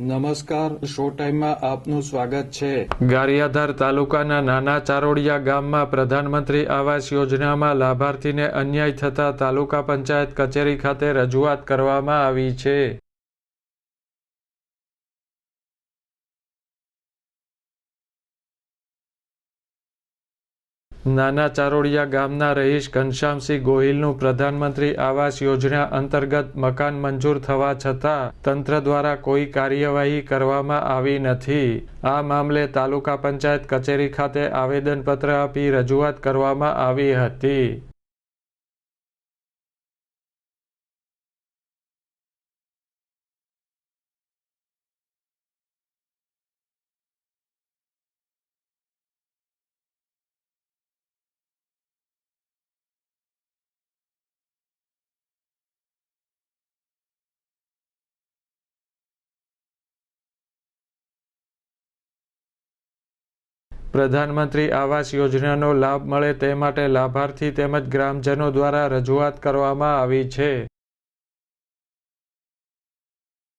નમસ્કાર શો ટાઈમમાં આપનું સ્વાગત છે. ગારિયાધાર તાલુકાના નાના ચારોડિયા ગામમાં પ્રધાનમંત્રી આવાસ યોજનામાં લાભાર્થીને અન્યાય થતા તાલુકા પંચાયત કચેરી ખાતે રજૂઆત કરવામાં આવી છે. નાના ચારોડિયા ગામના રહીશ ઘનશ્યામસિંહ ગોહિલનું પ્રધાનમંત્રી આવાસ યોજના અંતર્ગત મકાન મંજૂર થવા છતાં તંત્ર દ્વારા કોઈ કાર્યવાહી કરવામાં આવી નથી. આ મામલે તાલુકા પંચાયત કચેરી ખાતે આવેદનપત્ર આપી રજૂઆત કરવામાં આવી હતી. પ્રધાનમંત્રી આવાસ યોજનાનો લાભ મળે તે માટે લાભાર્થી તેમજ ગ્રામજનો દ્વારા રજૂઆત કરવામાં આવી છે.